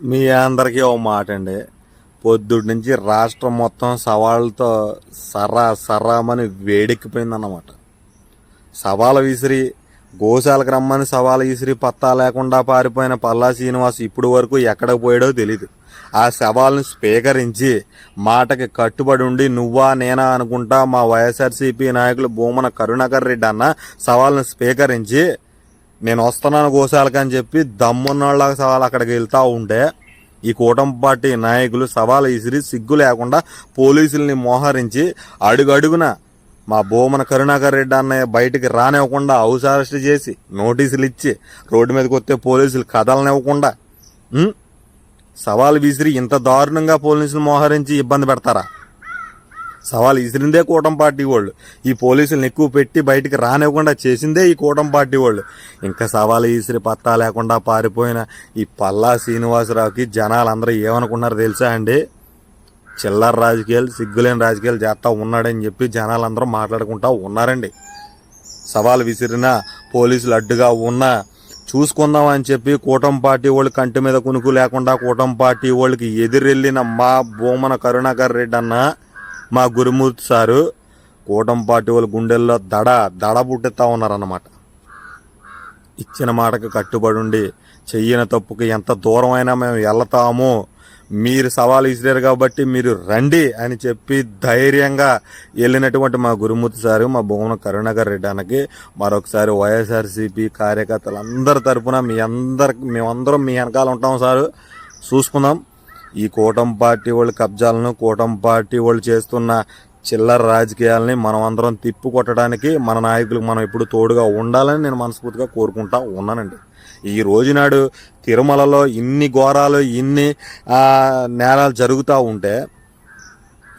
మీ అందరికీ ఓ మాట అండి పొద్దుటి నుంచి రాష్ట్రం మొత్తం సవాళ్ళతో సర్రా సర్రామని వేడెక్కిపోయిందన్నమాట. సవాల విసిరి గోశాలకు రమ్మని సవాల విసిరి పత్తా లేకుండా పారిపోయిన పల్లా శ్రీనివాస్ ఇప్పుడు వరకు ఎక్కడికి పోయాడో తెలియదు ఆ సవాల్ని స్వీకరించి మాటకి కట్టుబడి ఉండి నువ్వా నేనా అనుకుంటా మా వైఎస్ఆర్సీపీ నాయకులు భూమన కరుణాకర్ రెడ్డి అన్న సవాల్ని స్వీకరించి నేను వస్తున్నాను గోశాలకని అని చెప్పి దమ్మున్నోళ్ళ సవాల్ అక్కడికి వెళ్తూ ఉంటే ఈ కూటమి పార్టీ నాయకులు సవాల్ ఇసిరి సిగ్గు లేకుండా పోలీసుల్ని మోహరించి అడుగడుగున మా భూమన కరుణాకర్ రెడ్డి అన్నయ్య బయటికి రానివ్వకుండా హౌస్ అరెస్ట్ చేసి నోటీసులు ఇచ్చి రోడ్డు మీదకి వస్తే పోలీసులు కదలనివ్వకుండా సవాల్ విసిరి ఇంత దారుణంగా పోలీసులు మోహరించి ఇబ్బంది పెడతారా? సవాల్ విసిరిందే కూటమి పార్టీ వాళ్ళు. ఈ పోలీసులను ఎక్కువ పెట్టి బయటికి రానివ్వకుండా చేసిందే ఈ కూటమి పార్టీ వాళ్ళు. ఇంకా సవాల్ విసిరి పత్తా లేకుండా పారిపోయిన ఈ పల్లా శ్రీనివాసరావుకి జనాలు అందరూ ఏమనుకున్నారు తెలుసా అండి? చిల్లర రాజకీయాలు సిగ్గులేని రాజకీయాలు చేస్తా ఉన్నాడని చెప్పి జనాలందరూ మాట్లాడుకుంటా ఉన్నారండి. సవాల్ విసిరినా పోలీసులు అడ్డుగా ఉన్నా చూసుకుందాం అని చెప్పి కూటమి పార్టీ వాళ్ళు కంటి మీద కునుకు లేకుండా కూటమి పార్టీ వాళ్ళకి ఎదురెళ్ళిన మా భూమన కరుణాకర్ రెడ్డి అన్న మా గురుమూర్తి సారు కూటమి పార్టీ వాళ్ళ గుండెల్లో దడ దడ పుట్టిస్తా ఉన్నారన్నమాట. ఇచ్చిన మాటకు కట్టుబడి ఉండి చెయ్యని తప్పుకి ఎంత దూరమైనా మేము వెళ్తాము. మీరు సవాలు ఇచ్చారు కాబట్టి మీరు రండి అని చెప్పి ధైర్యంగా వెళ్ళినటువంటి మా గురుమూర్తి సారు మా భువన కరుణాకర్ రెడ్డి అన్నకి మరొకసారి వైఎస్ఆర్సీపీ కార్యకర్తలందరి తరఫున మీ అందరికి మేమందరం మీ వెనకాల ఉంటాం సారు. చూసుకుందాం. ఈ కూటమి పార్టీ వాళ్ళ కబ్జాలను కూటమి పార్టీ వాళ్ళు చేస్తున్న చిల్లర రాజకీయాలని మనం అందరం తిప్పు కొట్టడానికి మన నాయకులకు మనం ఎప్పుడు తోడుగా ఉండాలని నేను మనస్ఫూర్తిగా కోరుకుంటా ఉన్నానండి. ఈ రోజునాడు తిరుమలలో ఇన్ని ఘోరాలు ఇన్ని నేరాలు జరుగుతూ ఉంటే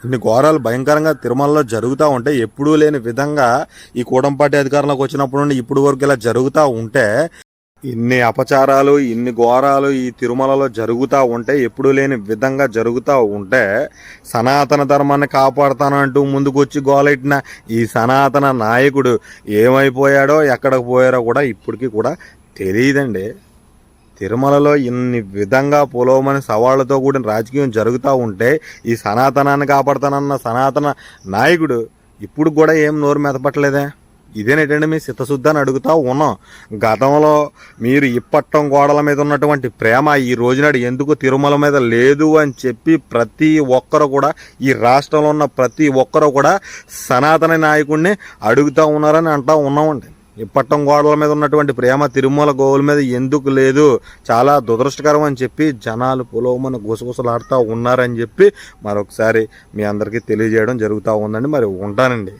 ఇన్ని ఘోరాలు భయంకరంగా తిరుమలలో జరుగుతూ ఉంటే ఎప్పుడూ లేని విధంగా ఈ కూటంపాటి అధికారంలోకి వచ్చినప్పుడు నుండి ఇప్పుడు వరకు ఇలా జరుగుతూ ఉంటే ఇన్ని అపచారాలు ఇన్ని ఘోరాలు ఈ తిరుమలలో జరుగుతూ ఉంటే ఎప్పుడూ లేని విధంగా జరుగుతూ ఉంటే సనాతన ధర్మాన్ని కాపాడుతానంటూ ముందుకొచ్చి గోలెట్టిన ఈ సనాతన నాయకుడు ఏమైపోయాడో ఎక్కడికి పోయారో కూడా ఇప్పటికీ కూడా తెలియదండి. తిరుమలలో ఇన్ని విధంగా పొలవమని సవాళ్ళతో కూడిన రాజకీయం జరుగుతూ ఉంటే ఈ సనాతనాన్ని కాపాడుతానన్న సనాతన నాయకుడు ఇప్పుడు కూడా ఏం నోరు మెదపట్లేదే? ఇదేనేటండి మీ చిత్తశుద్ధి అని అడుగుతా ఉన్నాం. గతంలో మీరు ఇప్పట్టం గోడల మీద ఉన్నటువంటి ప్రేమ ఈ రోజునాడు ఎందుకు తిరుమల మీద లేదు అని చెప్పి ప్రతి ఒక్కరు కూడా ఈ రాష్ట్రంలో ఉన్న ప్రతి ఒక్కరు కూడా సనాతన నాయకుడిని అడుగుతా ఉన్నారని అంటా ఉన్నామండి. ఇప్పట్టం గోడల మీద ఉన్నటువంటి ప్రేమ తిరుమల గోవుల మీద ఎందుకు లేదు? చాలా దురదృష్టకరం అని చెప్పి జనాలు పొలవమని గుసగుసలాడుతూ ఉన్నారని చెప్పి మరొకసారి మీ అందరికీ తెలియజేయడం జరుగుతూ ఉందండి. మరి ఉంటానండి.